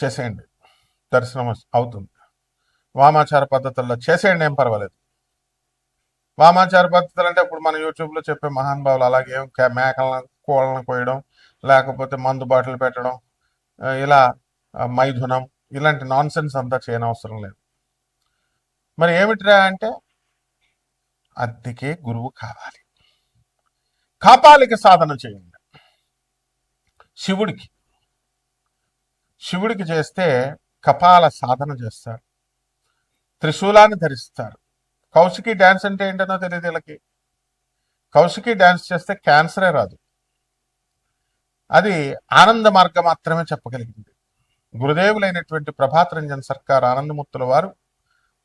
చేసేయండి. దర్శనం అవుతుంది. వామాచార పద్ధతుల్లో చేసేయండి ఏం పర్వాలేదు. వామాచార పద్ధతులు అంటే ఇప్పుడు మన యూట్యూబ్లో చెప్పే మహానుభావులు అలాగే మేకలను కోళ్ళను కోయడం లేకపోతే మందు బాటిల్ పెట్టడం ఇలా మైథునం ఇలాంటి నాన్ సెన్స్ అంతా చేయనవసరం లేదు. మరి ఏమిటిరా అంటే అద్దెకే గురువు కావాలి. కాపాలిక సాధన చేయండి. శివుడికి శివుడికి చేస్తే కపాల సాధన చేస్తారు. త్రిశూలాన్ని ధరిస్తారు. కౌశికి డ్యాన్స్ అంటే ఏంటనో తెలియదు వీళ్ళకి. కౌశికి డ్యాన్స్ చేస్తే క్యాన్సరే రాదు. అది ఆనంద మార్గం మాత్రమే చెప్పగలిగింది. గురుదేవులైనటువంటి ప్రభాత్ రంజన్ సర్కార్ ఆనందముత్తుల వారు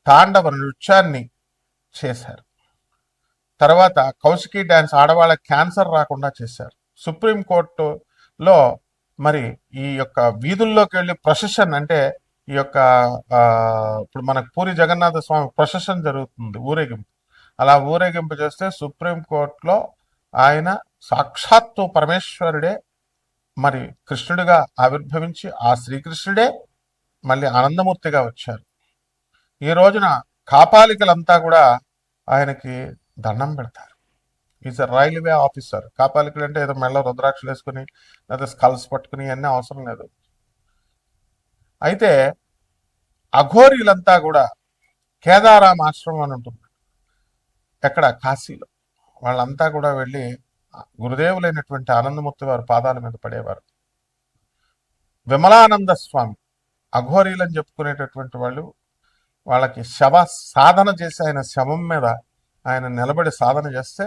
తాండవ నృత్యాన్ని చేశారు. తర్వాత కౌశికి డ్యాన్స్ ఆడవాళ్ళ క్యాన్సర్ రాకుండా చేశారు. సుప్రీం కోర్టులో మరి ఈ యొక్క వీధుల్లోకి వెళ్ళి ప్రొసెషన్ అంటే ఈ యొక్క ఇప్పుడు మనకు పూరి జగన్నాథ స్వామి ప్రొసెషన్ జరుగుతుంది ఊరేగింపు. అలా ఊరేగింపు చేస్తే సుప్రీం కోర్టులో ఆయన సాక్షాత్తు పరమేశ్వరుడే మరి కృష్ణుడిగా ఆవిర్భవించి ఆ శ్రీకృష్ణుడే మళ్ళీ ఆనందమూర్తిగా వచ్చారు. ఈ రోజున కాపాలికలంతా కూడా ఆయనకి దండం పెడతారు. ఈజ్ అ రైల్వే ఆఫీసర్ కాపాలికలు అంటే ఏదో మెల్ల రుద్రాక్షలు వేసుకుని లేదా స్కల్స్ పట్టుకుని అన్నీ అవసరం లేదు. అయితే అఘోరీలంతా కూడా కేదారాం ఆశ్రమం అని ఉంటుంది. ఎక్కడ? కాశీలో. వాళ్ళంతా కూడా వెళ్ళి గురుదేవులైనటువంటి ఆనందమూర్తి వారి పాదాల మీద పడేవారు. విమలానంద స్వామి అఘోరీలని చెప్పుకునేటటువంటి వాళ్ళు వాళ్ళకి శవ సాధన చేసి ఆయన శవం మీద ఆయన నిలబడి సాధన చేస్తే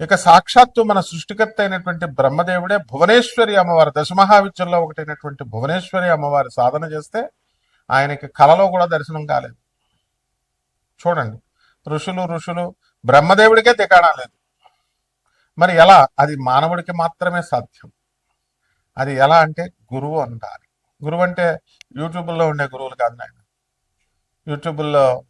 ఇక సాక్షాత్తు మన సృష్టికర్త అయినటువంటి బ్రహ్మదేవుడే భువనేశ్వరి అమ్మవారు దశమహావిద్యల్లో ఒకటైనటువంటి భువనేశ్వరి అమ్మవారి సాధన చేస్తే ఆయనకి కలలో కూడా దర్శనం కాలేదు. చూడండి. ఋషులు ఋషులు బ్రహ్మదేవుడికే దిగాడా లేదు. మరి ఎలా? అది మానవుడికి మాత్రమే సాధ్యం. అది ఎలా అంటే గురువు అంటారు. గురువు అంటే యూట్యూబ్లో ఉండే గురువులు కాదు నాయన. యూట్యూబ్లో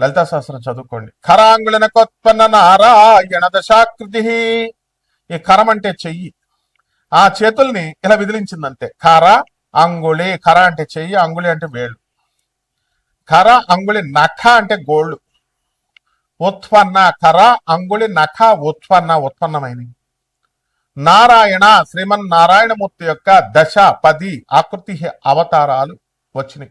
లలితా శాస్త్రం చదువుకోండి. ఖరాంగుళన కొత్పన్న నారాయణ దశాకృతి. ఈ కరం అంటే చెయ్యి. ఆ చేతుల్ని ఇలా విదిలించిందంతే. కర అంగుళి కర అంటే చెయ్యి అంగుళి అంటే వేళ్ళు. కర అంగుళి నఖ అంటే గోళ్ళు. ఉత్పన్న కర అంగుళి నఖ ఉత్పన్న ఉత్పన్నమైనవి. నారాయణ శ్రీమన్ నారాయణమూర్తి యొక్క దశ పది ఆకృతి అవతారాలు వచ్చినాయి.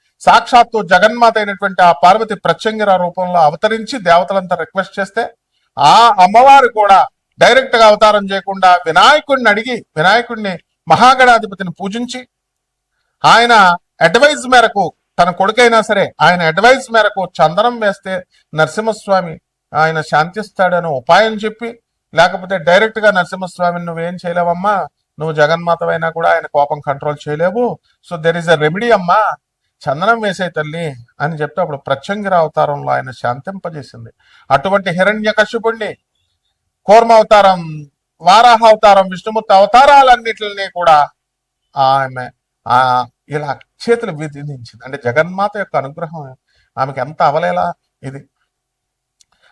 సాక్షాత్తు జగన్మాత అయినటువంటి ఆ పార్వతి ప్రత్యంగిర రూపంలో అవతరించి దేవతలంతా రిక్వెస్ట్ చేస్తే ఆ అమ్మవారు కూడా డైరెక్ట్గా అవతారం చేయకుండా వినాయకుడిని అడిగి వినాయకుడిని మహాగణాధిపతిని పూజించి ఆయన అడ్వైజ్ మేరకు తన కొడుకైనా సరే ఆయన అడ్వైజ్ మేరకు చందనం వేస్తే నరసింహస్వామి ఆయన శాంతిస్తాడని ఉపాయం చెప్పి లేకపోతే డైరెక్ట్గా నరసింహస్వామిని నువ్వేం చేయలేవమ్మా? నువ్వు జగన్మాతవైనా కూడా ఆయన కోపం కంట్రోల్ చేయలేవు. So there is a remedy అమ్మా. చందనం వేసే తల్లి అని చెప్తే అప్పుడు ప్రత్యంగిర అవతారంలో ఆయన శాంతింపజేసింది. అటువంటి హిరణ్య కశ్యపుణ్ణి కూర్మ అవతారం వారాహ అవతారం విష్ణుమూర్తి అవతారాలన్నిటిని కూడా ఆమె ఆ ఇలా చేతులు విధించింది. అంటే జగన్మాత యొక్క అనుగ్రహం ఆమెకి ఎంత అవలేలా ఇది.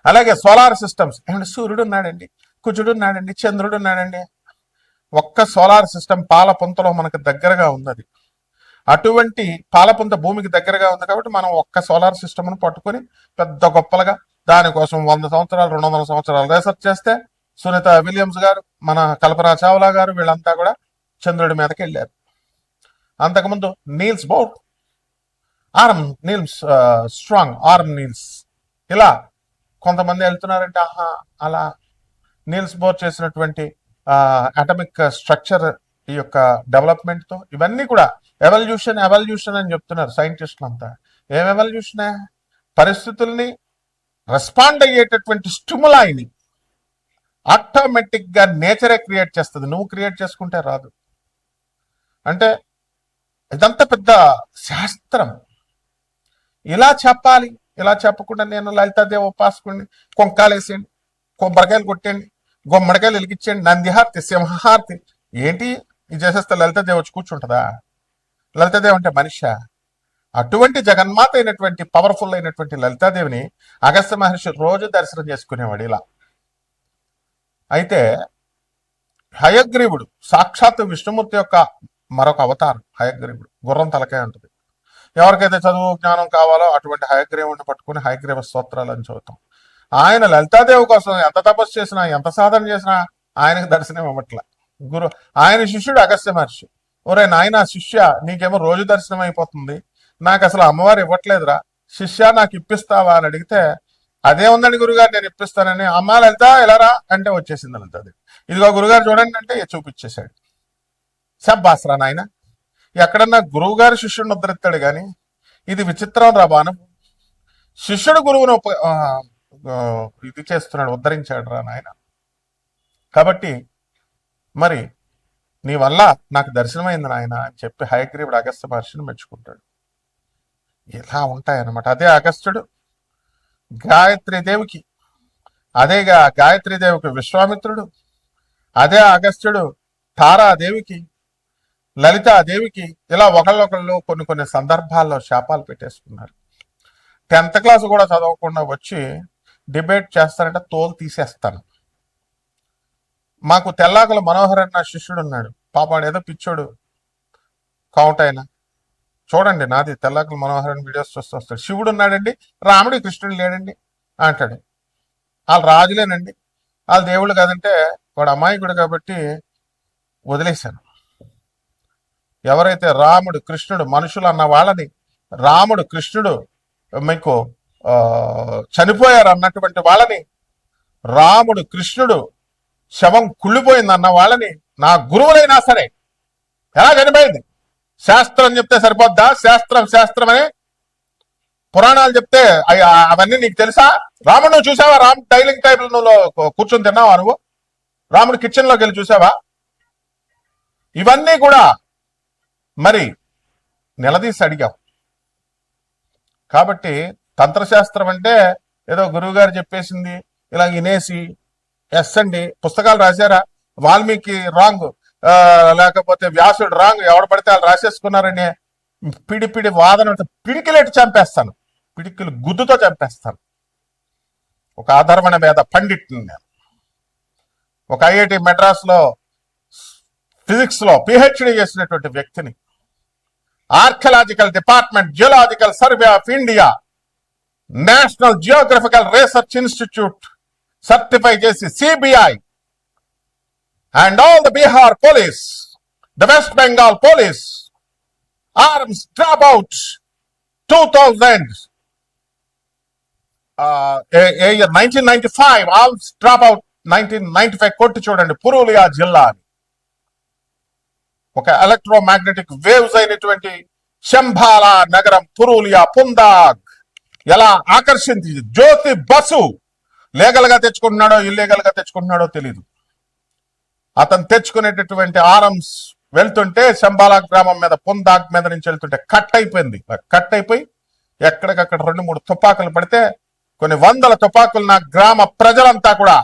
అలాగే సోలార్ సిస్టమ్స్ ఏమంటే సూర్యుడు ఉన్నాడండి కుజుడు ఉన్నాడండి చంద్రుడు ఉన్నాడండి. ఒక్క సోలార్ సిస్టమ్ పాలపుంతలో మనకు దగ్గరగా ఉన్నది. అటువంటి పాలపుంత భూమికి దగ్గరగా ఉంది కాబట్టి మనం ఒక్క సోలార్ సిస్టమ్ను పట్టుకొని పెద్ద గొప్పలుగా దానికోసం వంద సంవత్సరాలు రెండు వందల సంవత్సరాలు రీసెర్చ్ చేస్తే సునీత విలియమ్స్ గారు మన కల్పనా చావ్లా గారు వీళ్ళంతా కూడా చంద్రుడి మీదకి వెళ్ళారు. అంతకుముందు Niels Bohr arm Niels strong arm Niels. ఇలా కొంతమంది వెళ్తున్నారంటే ఆహా అలా నీల్స్ బోర్ చేసినటువంటి అటమిక్ స్ట్రక్చర్ ఈ యొక్క డెవలప్మెంట్తో ఇవన్నీ కూడా ఎవల్యూషన్ ఎవల్యూషన్ అని చెప్తున్నారు సైంటిస్టులు అంతా. ఏం ఎవల్యూషనే పరిస్థితుల్ని రెస్పాండ్ అయ్యేటటువంటి స్టిములాయిని ఆటోమేటిక్గా నేచరే క్రియేట్ చేస్తుంది. నువ్వు క్రియేట్ చేసుకుంటే రాదు. అంటే ఇదంతా పెద్ద శాస్త్రం. ఇలా చెప్పాలి. ఇలా చెప్పకుండా నేను లలితాదేవి ఉపాసకుడిని కొంకాలేసేయండి కొబ్బరికాయలు కొట్టండి గుమ్మడికాయలు వెలిగించండి నందిహారతి సింహారతి ఏంటి? ఇది చేసేస్తే లలితాదేవి వచ్చి కూర్చుంటుందా? లలితాదేవి అంటే మనిష? అటువంటి జగన్మాత అయినటువంటి పవర్ఫుల్ అయినటువంటి లలితాదేవిని అగస్త్య మహర్షి రోజు దర్శనం చేసుకునేవాడు ఇలా. అయితే హయగ్రీవుడు సాక్షాత్ విష్ణుమూర్తి యొక్క మరొక అవతారం హయగ్రీవుడు గుర్రం తలకాయ ఉంటుంది. ఎవరికైతే చదువు జ్ఞానం కావాలో అటువంటి హయగ్రీవుడిని పట్టుకుని హయగ్రీవ స్తోత్రాలు అని చదువుతాం. ఆయన లలితాదేవి కోసం ఎంత తపస్సు చేసినా ఎంత సాధన చేసినా ఆయనకు దర్శనం ఇవ్వట్ల. గురు ఆయన శిష్యుడు అగస్త్య మహర్షి. ఒరే నాయన శిష్య నీకేమో రోజు దర్శనం అయిపోతుంది. నాకు అసలు అమ్మవారు ఇవ్వట్లేదురా. శిష్య నాకు ఇప్పిస్తావా అని అడిగితే అదే ఉందండి గురుగారు నేను ఇప్పిస్తానని. అమ్మ లలిత ఎలారా అంటే వచ్చేసింది లలితది ఇదిగో గురుగారు చూడండి అంటే చూపించేశాడు. సబ్బాసరా నాయన. ఎక్కడన్నా గురువు గారు శిష్యుడిని ఉద్ధరిస్తాడు కానీ ఇది విచిత్రం రా బాను. శిష్యుడు గురువును ఇది చేస్తున్నాడు ఉద్ధరించాడు రా నాయన. కాబట్టి మరి నీ వల్ల నాకు దర్శనమైంది నాయన అని చెప్పి హయగ్రీవుడు అగస్త్య మహర్షిని మెచ్చుకుంటాడు. ఇలా ఉంటాయన్నమాట. అదే అగస్త్యుడు గాయత్రి దేవికి అదేగా గాయత్రీదేవికి విశ్వామిత్రుడు అదే అగస్త్యుడు తారాదేవికి లలితాదేవికి ఇలా ఒకళ్ళొకళ్ళు కొన్ని కొన్ని సందర్భాల్లో శాపాలు పెట్టేసుకున్నారు. టెన్త్ క్లాస్ కూడా చదవకుండా వచ్చి డిబేట్ చేస్తారంటే తోలు తీసేస్తాను. మాకు తెల్లాకుల మనోహర్ అన్న శిష్యుడు ఉన్నాడు. పాపాడు ఏదో పిచ్చోడు కౌంట్ చూడండి నాది తెల్లాకుల మనోహర్ అని వీడియోస్ చూస్తూ వస్తాడు. శివుడు ఉన్నాడండి రాముడు కృష్ణుడు లేడండి అంటాడు. వాళ్ళు రాజులేనండి. వాళ్ళ దేవుళ్ళు కాదంటే వాడు అమాయకుడు కాబట్టి వదిలేశాను. ఎవరైతే రాముడు కృష్ణుడు మనుషులు అన్న వాళ్ళని రాముడు కృష్ణుడు మీకు చనిపోయారు అన్నటువంటి వాళ్ళని రాముడు కృష్ణుడు శవం కుళ్ళిపోయింది అన్న వాళ్ళని నా గురువులైనా సరే ఎలా చనిపోయింది? శాస్త్రం చెప్తే సరిపోద్దా? శాస్త్రం శాస్త్రం అని పురాణాలు చెప్తే అవన్నీ నీకు తెలుసా? రాముడు నువ్వు చూసావా? రామ్ డైలింగ్ టేబుల్ నువ్వు కూర్చొని తిన్నావా నువ్వు? రాముడు కిచెన్లోకి వెళ్ళి చూసావా? ఇవన్నీ కూడా మరి నిలదీసి అడిగాం కాబట్టి తంత్రశాస్త్రం అంటే ఏదో గురువుగారు చెప్పేసింది ఇలా వినేసి ఎస్ అండి. పుస్తకాలు రాశారా? వాల్మీకి రాంగ్. లేకపోతే వ్యాసుడు రాంగ్. ఎవడు పడితే వాళ్ళు రాసేసుకున్నారని పిడి పిడి వాదన పిడికిలేటి చంపేస్తాను. పిడికిలు గుద్దుతో చంపేస్తాను. ఒక ఆధర్మణ మీద పండిట్ని నేను. ఒక ఐఐటి మెడ్రాస్లో ఫిజిక్స్లో ఫిజిక్స్లో పిహెచ్డి చేసినటువంటి వ్యక్తిని. Archaeological department geological survey of India national geographical research institute certify చేసి CBI and all the Bihar police the West Bengal police arms drop out two thousand nineteen ninety five arms drop out nineteen ninety five కొట్టి చూడండి పురూలియా జిల్లా అని. ఒక electromagnetic waves అయినటువంటి శంభాలా నగరం పురూలియా పుందాగ్. ఎలా ఆకర్షించింది? జ్యోతి బసు లీగల్గా తెచ్చుకుంటున్నాడో ఇల్లీగల్గా తెచ్చుకుంటున్నాడో తెలియదు అతను తెచ్చుకునేటటువంటి ఆరమ్స్ వెళ్తుంటే శంబాలా గ్రామం మీద పుందాగ్ మీద నుంచి వెళ్తుంటే కట్ అయిపోయింది. కట్ అయిపోయి ఎక్కడికక్కడ రెండు మూడు తుపాకులు పడితే కొన్ని వందల తుపాకులు నా గ్రామ ప్రజలంతా కూడా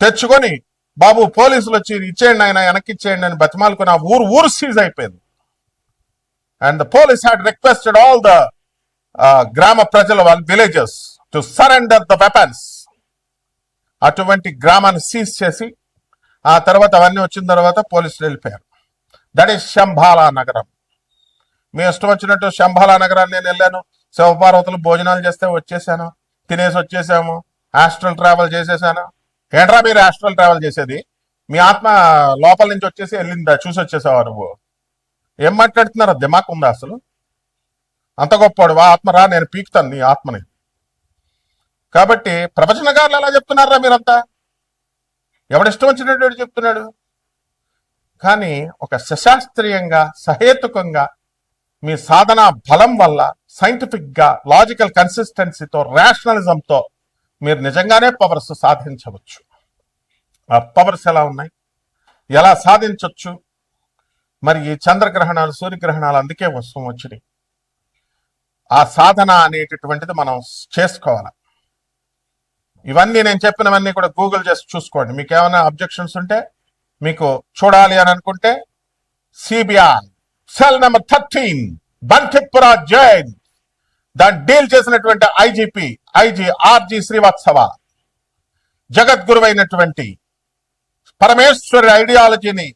తెచ్చుకొని బాబు పోలీసులు వచ్చి ఇచ్చేయండి ఆయన వెనక్కి ఇచ్చేయండి అని బతిమాలకు నా ఊరు ఊరు సీజ్ అయిపోయింది. And the police had requested all the గ్రామ ప్రజల వాళ్ళ villages to surrender the weapons అటువంటి గ్రామాన్ని సీజ్ చేసి ఆ తర్వాత అవన్నీ వచ్చిన తర్వాత పోలీసులు వెళ్ళిపోయారు. దట్ ఈస్ శంభాలా నగరం. మీ ఇష్టం వచ్చినట్టు శంభాలా నగరాన్ని నేను వెళ్ళాను. శివపార్వతులు భోజనాలు చేస్తే వచ్చేసాను. తినేసి వచ్చేసాము. హాస్టల్ ట్రావెల్ చేసేసాను. ఏంట్రా మీరు హాస్టల్ ట్రావెల్ చేసేది? మీ ఆత్మ లోపల నుంచి వచ్చేసి వెళ్ళిందా? చూసి వచ్చేసావా నువ్వు? ఏం మాట్లాడుతున్నారా? దిమాక్ ఉందా అసలు? అంత గొప్పవాడు. ఆత్మ రా నేను పీకుతాను నీ ఆత్మని. కాబట్టి ప్రవచనకారులు ఎలా చెప్తున్నారా మీరంతా? ఎవడిష్టం వచ్చినటువంటి చెప్తున్నాడు? కానీ ఒక సశాస్త్రీయంగా సహేతుకంగా మీ సాధన బలం వల్ల సైంటిఫిక్గా లాజికల్ కన్సిస్టెన్సీతో రేషనలిజంతో మీరు నిజంగానే పవర్స్ సాధించవచ్చు. ఆ పవర్స్ ఎలా ఉన్నాయి? ఎలా సాధించవచ్చు మరి ఈ చంద్రగ్రహణాలు సూర్యగ్రహణాలు అందుకే వస్తూ వచ్చినాయి ఆ సాధన అనేటటువంటిది మనం చేసుకోవాలి? ఇవన్నీ నేను చెప్పినవన్నీ కూడా గూగుల్ చేసి చూసుకోండి. మీకు ఏమైనా అబ్జెక్షన్స్ ఉంటే మీకు చూడాలి అని అనుకుంటే CBR cell number thirteen Bankipura Jain దాన్ని డీల్ చేసినటువంటి ఐజీపీ ఐజీ ఆర్జీ శ్రీవాత్సవ జగద్గురువైనటువంటి పరమేశ్వరి ఐడియాలజీని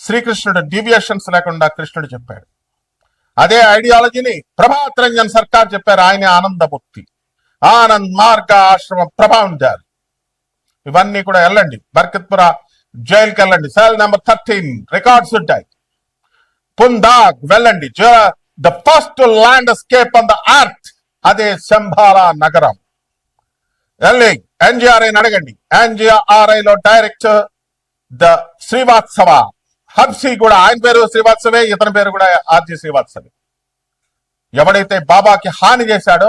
శ్రీకృష్ణుడు డీవియేషన్స్ లేకుండా కృష్ణుడు చెప్పాడు. అదే ఐడియాలజీని ప్రభాత్ రంజన్ సర్కార్ చెప్పారు. ఆయన ఆనందముక్తి ఆనంద్ మార్గ ఆశ్రమ ప్రభావంజారు ఇవన్నీ కూడా వెళ్ళండి. బర్కత్పుర జైలుకి వెళ్ళండి. Cell number thirteen. రికార్డ్స్ ఉంటాయి. పుందాగ్ వెళ్ళండి. The first landscape on the earth. అదే శంభాల నగరం. వెళ్ళి ఎన్జిఆర్ఐ అడగండి. ఎన్జిఆర్ఐ లో డైరెక్టర్ ద శ్రీవాత్సవ హబ్సి కూడా ఆయన పేరు శ్రీవాత్సవే ఇతని పేరు కూడా ఆర్జీ శ్రీవాత్సవే ఎవడైతే బాబాకి హాని చేశాడో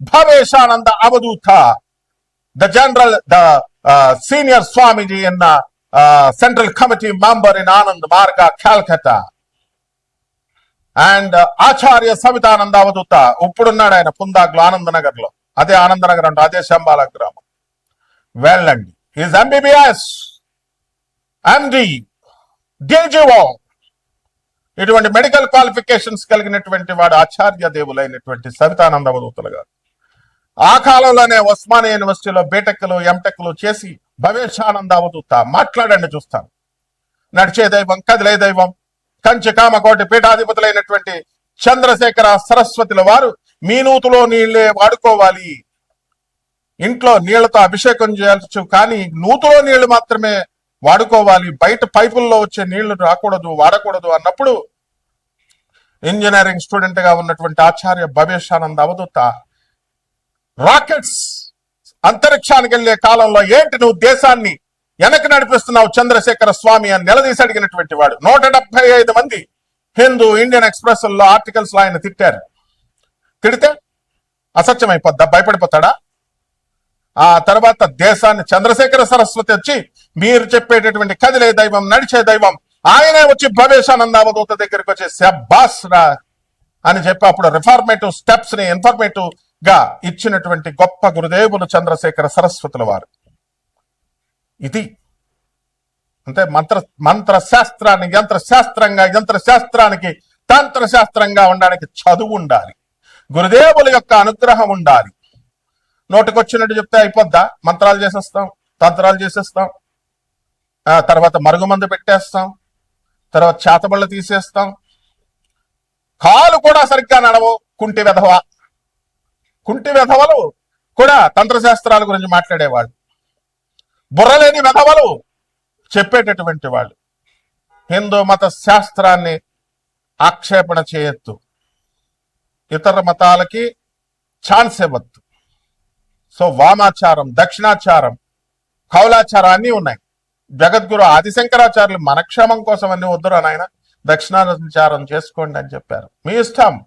Bhaveshananda Avadhuta. The general, the uh, senior Swamiji in the uh, Central Committee member in Anand Marga, Calcutta. And Acharya Savitananda Avadhuta ఇప్పుడున్నాడు ఆయన పుందాగ్లో ఆనందనగర్లో అదే ఆనందనగర్ అంటే అదే శంబాల గ్రామం. వెళ్ళండి ఈజ్ ఎంబీబీఎస్ ఎండి డిజిఓ ఇటువంటి మెడికల్ క్వాలిఫికేషన్స్ కలిగినటువంటి వాడు ఆచార్య దేవులైనటువంటి సవితానంద అవధూతలు గారు. ఆ కాలంలోనే ఉస్మానియా యూనివర్సిటీలో బీటెక్లు ఎంటెక్లు చేసి భవేశానంద అవధూత మాట్లాడండి చూస్తాను. నడిచే దైవం కదిలే దైవం కంచి కామకోటి పీఠాధిపతులైనటువంటి చంద్రశేఖర సరస్వతుల వారు మీ నూతులో నీళ్ళే వాడుకోవాలి. ఇంట్లో నీళ్ళతో అభిషేకం చేయవచ్చు కానీ నూతులో నీళ్ళు మాత్రమే వాడుకోవాలి. బయట పైపుల్లో వచ్చే నీళ్ళు రాకూడదు వాడకూడదు అన్నప్పుడు ఇంజనీరింగ్ స్టూడెంట్గా ఉన్నటువంటి ఆచార్య భవేశానంద అవధూత రాకెట్స్ అంతరిక్షానికి వెళ్ళే కాలంలో ఏంటి నువ్వు దేశాన్ని వెనక్కి నడిపిస్తున్నావు చంద్రశేఖర స్వామి అని నిలదీసి అడిగినటువంటి వాడు? నూట ఐదు మంది హిందూ ఇండియన్ ఎక్స్ప్రెస్లో ఆర్టికల్స్లో ఆయన తిట్టారు. తిడితే అసత్యం అయిపోద్దా భయపడిపోతాడా? ఆ తర్వాత దేశాన్ని చంద్రశేఖర సరస్వతి వచ్చి మీరు చెప్పేటటువంటి కదిలే దైవం నడిచే దైవం ఆయనే వచ్చి భవేశానంద అవధూత దగ్గరికి వచ్చి శబ్బాస్ రా అని చెప్పి అప్పుడు రిఫార్మేటివ్ స్టెప్స్ని ఇన్ఫర్మేటివ్ గా ఇచ్చినటువంటి గొప్ప గురుదేవులు చంద్రశేఖర సరస్వతుల వారు. ఇది అంటే మంత్ర మంత్ర శాస్త్రాన్ని యంత్ర శాస్త్రంగా యంత్ర శాస్త్రానికి తంత్ర శాస్త్రంగా ఉండడానికి చదువు ఉండాలి. గురుదేవుల యొక్క అనుగ్రహం ఉండాలి. నోటికొచ్చినట్టు చెప్తే అయిపోద్దా? మంత్రాలు చేసేస్తాం తంత్రాలు చేసేస్తాం. ఆ తర్వాత మరుగుమందు పెట్టేస్తాం. తర్వాత చేతబళ్ళు తీసేస్తాం. కాలు కూడా సరిగ్గా నడవు కుంటి వెధవా? కుంటి వెధవలు కూడా తంత్రశాస్త్రాల గురించి మాట్లాడేవాళ్ళు. బుర్రలేని వెధవలు చెప్పేటటువంటి వాళ్ళు. హిందూ మత శాస్త్రాన్ని ఆక్షేపణ చేయొద్దు. ఇతర మతాలకి ఛాన్స్ ఇవ్వద్దు. సో వామాచారం దక్షిణాచారం కౌలాచారం అన్నీ ఉన్నాయి. జగద్గురు ఆదిశంకరాచార్యులు మనక్షేమం కోసం అన్ని వద్దురా నాయన దక్షిణాచారం చేసుకోండి అని చెప్పారు. మీ ఇష్టం.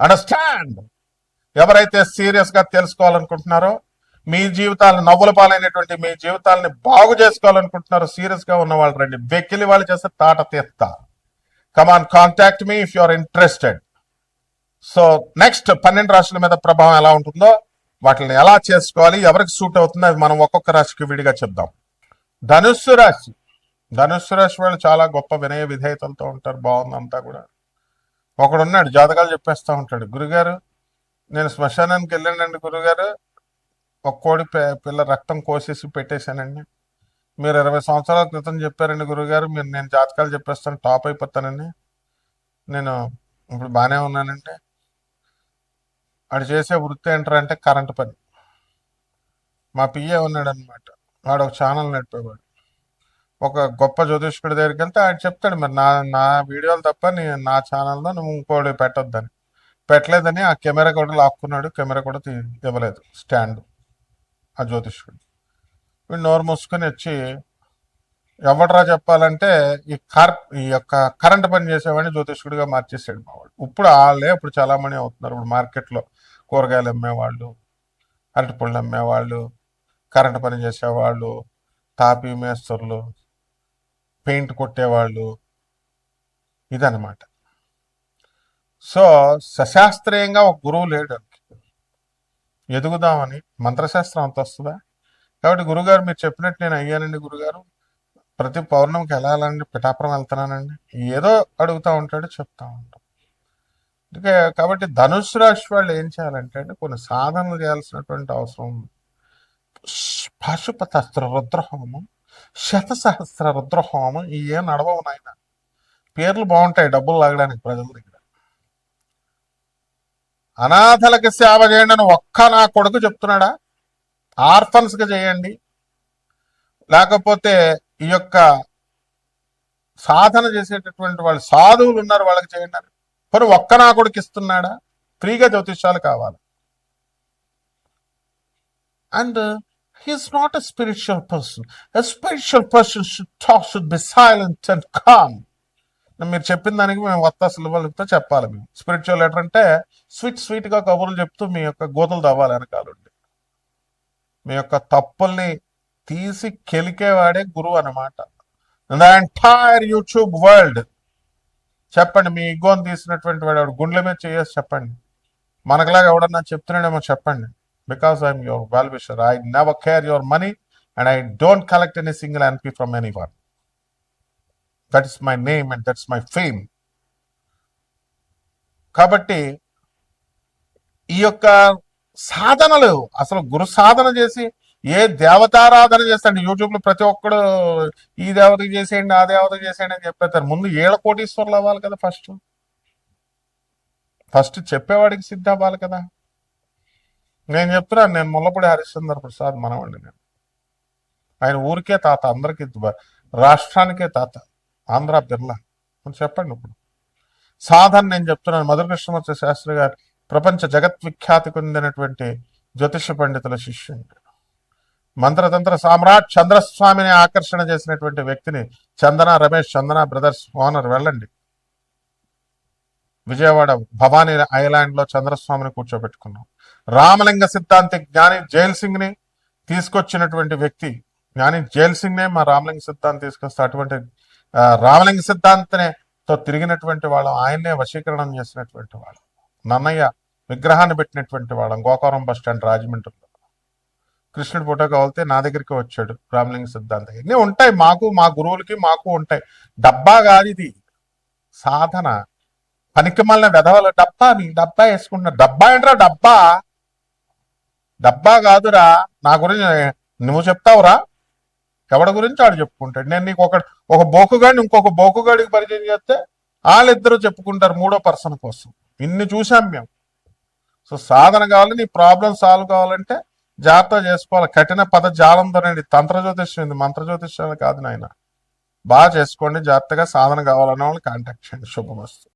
అండర్స్టాండ్ ఎవరైతే సీరియస్గా తెలుసుకోవాలనుకుంటున్నారో మీ జీవితాలను నవ్వుల పాలైనటువంటి మీ జీవితాలని బాగు చేసుకోవాలనుకుంటున్నారో సీరియస్గా ఉన్న వాళ్ళు రండి. వెక్కిలి వాళ్ళు చేస్తే తాట తీస్తా come on contact me if you are interested so next పన్నెండు రాశుల మీద ప్రభావం ఎలా ఉంటుందో వాటిని ఎలా చేసుకోవాలి ఎవరికి సూట్ అవుతుందో అది మనం ఒక్కొక్క రాశికి విడిగా చెప్దాం. ధనుస్సు రాశి. ధనుస్సు రాశి వాళ్ళు చాలా గొప్ప వినయ విధేయతలతో ఉంటారు బాగుందంతా కూడా. ఒకడు ఉన్నాడు జాతకాలు చెప్పేస్తా ఉంటాడు. గురుగారు నేను శ్మశానానికి వెళ్ళానండి గురుగారు. ఒక కోడి పిల్ల రక్తం కోసేసి పెట్టేశానండి. మీరు ఇరవై సంవత్సరాల క్రితం చెప్పారండి గురుగారు మీరు నేను జాతకాలు చెప్పేస్తాను టాప్ అయిపోతానండి. నేను ఇప్పుడు బాగానే ఉన్నానండి. వాడు చేసే వృత్తి ఏంటారంటే కరెంట్ పని. మా పిఏ ఉన్నాడు అనమాట వాడు ఒక ఛానల్ నడిపేవాడు. ఒక గొప్ప జ్యోతిష్కుడి దగ్గరికి వెళ్తే ఆయన చెప్తాడు మరి నా నా వీడియోలు తప్ప నీ నా ఛానల్లో నువ్వు ఇంకోటి పెట్టొద్దని. పెట్టలేదని ఆ కెమెరా కూడా లాక్కున్నాడు కెమెరా కూడా తీ ఇవ్వలేదు స్టాండ్ ఆ జ్యోతిష్కుడు వీడు నోరు మూసుకొని వచ్చి ఎవడరా చెప్పాలంటే ఈ కార్ ఈ యొక్క కరెంట్ పని చేసేవాడిని జ్యోతిష్కుడిగా మార్చేసాడు మావాడు ఇప్పుడు వాళ్ళే ఇప్పుడు చాలామంది అవుతున్నారు ఇప్పుడు మార్కెట్లో కూరగాయలు అమ్మేవాళ్ళు అరటిపళ్ళు అమ్మేవాళ్ళు కరెంట్ పని చేసేవాళ్ళు తాపీ మేస్తరులు పెయింట్ కొట్టేవాళ్ళు. ఇదన్నమాట. సో సశాస్త్రీయంగా ఒక గురువు లేడు ఎదుగుదామని మంత్రశాస్త్రం అంత వస్తుందా? కాబట్టి గురుగారు మీరు చెప్పినట్టు నేను అయ్యానండి గురుగారు. ప్రతి పౌర్ణమికి వెళ్ళాలండి పిఠాపురం వెళ్తున్నానండి. ఏదో అడుగుతూ ఉంటాడు చెప్తా ఉంటాం. అందుకే కాబట్టి ధనుసు రాశి వాళ్ళు ఏం చేయాలంటే అంటే కొన్ని సాధనలు చేయాల్సినటువంటి అవసరం ఉంది. పాశుపతస్త్ర రుద్రహోమం శతసహస్ర రుద్రహోమం ఈ ఏం నడవవు నాయన పేర్లు బాగుంటాయి డబ్బులు లాగడానికి ప్రజల దగ్గర. అనాథలకి సేవ చేయండి అని ఒక్క నా కొడుకు చెప్తున్నాడా? ఆర్ఫన్స్కి చేయండి. లేకపోతే ఈ యొక్క సాధన చేసేటటువంటి వాళ్ళు సాధువులు ఉన్నారు వాళ్ళకి చేయండి అని. మరి ఒక్క నా కొడుకు ఇస్తున్నాడా? ఫ్రీగా జ్యోతిష్యాలు కావాలి. And He's not a spiritual person A spiritual person should talk, should be silent and calm. మీరు చెప్పిన దానికి మేము వత్త సిలబలతో చెప్పాలి మేము. స్పిరిచువల్ లెటర్ అంటే స్వీట్ స్వీట్గా కబుర్లు చెప్తూ మీ యొక్క గోతులు తవ్వాలి వెనకాలండి. మీ యొక్క తప్పుల్ని తీసి కెలికేవాడే గురువు అన్నమాట. ద ఎంటైర్ యూట్యూబ్ వరల్డ్ చెప్పండి మీ ఇగోని తీసినటువంటి వాడు గుండెల మీద చేసి చెప్పండి. మనకులాగా ఎవడన్నా చెప్తున్నాడేమో చెప్పండి. Because I'm your well wisher I never care your money and I don't collect any single NP from any one that is my name and that's my fame కాబట్టి ఈ యొక్క సాధనలు అసలు గురు సాధన చేసి ఏ దేవతారాధన చేస్తాడు? యూట్యూబ్లో ప్రతి ఒక్కడు ఈ దేవతకి చేసేయండి ఆ దేవతకి చేసేయండి అని చెప్పేస్తారు. ముందు ఏళ్ళ కోటీశ్వర్లు అవ్వాలి కదా ఫస్ట్. ఫస్ట్ చెప్పేవాడికి సిద్ధ అవ్వాలి కదా. నేను చెప్తున్నాను నేను ముల్లపూడి హరిశ్చంద్ర ప్రసాద్ మనవండి నేను. ఆయన ఊరికే తాత అందరికీ రాష్ట్రానికే తాత ఆంధ్ర బిర్లా. అని చెప్పండి ఇప్పుడు. సాధన నేను చెప్తున్నాను మధుర కృష్ణమూర్తి శాస్త్రి గారు ప్రపంచ జగత్ విఖ్యాతి పొందినటువంటి జ్యోతిష పండితుల శిష్యుడు. మంత్రతంత్ర సామ్రాట్ చంద్రస్వామిని ఆకర్షణ చేసినటువంటి వ్యక్తిని చందన రమేష్ చందన బ్రదర్స్ ఓనర్ వెళ్ళండి. విజయవాడ భవానీ ఐలాండ్లో చంద్రస్వామిని కూర్చోబెట్టుకున్నాం. రామలింగ సిద్ధాంతి జ్ఞాని జైల్ సింగ్ని తీసుకొచ్చినటువంటి వ్యక్తి. జ్ఞాని జైల్ సింగ్ నే మా రామలింగ సిద్ధాంతి తీసుకొస్తే అటువంటి రామలింగ సిద్ధాంతనే తో తిరిగినటువంటి వాళ్ళం ఆయన్నే వశీకరణం చేసినటువంటి వాళ్ళం. నన్నయ్య విగ్రహాన్ని పెట్టినటువంటి వాళ్ళం గోకారం బస్ స్టాండ్ రాజమండ్రిలో. కృష్ణుడి ఫోటో కావాలితే నా దగ్గరికి వచ్చాడు రామలింగ సిద్ధాంతం. ఇన్ని ఉంటాయి మాకు మా గురువులకి మాకు ఉంటాయి. డబ్బా కాదు ఇది. సాధన. పనికి మళ్ళీ వెధవల డబ్బా నీ డబ్బా వేసుకుంటున్నా డబ్బా ఏంట్రా డబ్బా? డబ్బా కాదురా నా గురించి నువ్వు చెప్తావురా? ఎవడి గురించి ఆడు చెప్పుకుంటాడు? నేను నీకు ఒక ఒక బోకుగాడిని ఇంకొక బోకుగాడికి పరిచయం చేస్తే వాళ్ళిద్దరూ చెప్పుకుంటారు మూడో పర్సన్ కోసం. ఇన్ని చూసాం మేము. సో సాధన కావాలి నీ ప్రాబ్లం సాల్వ్ కావాలంటే జాగ్రత్త చేసుకోవాలి. కఠిన పద జాలంతోనండి తంత్ర జ్యోతిష్యం ఇది మంత్ర జ్యోతిష్యం కాదు నాయన. బాగా చేసుకోండి జాగ్రత్తగా సాధన కావాలన్న వాళ్ళు కాంటాక్ట్ చేయండి. శుభమస్తు.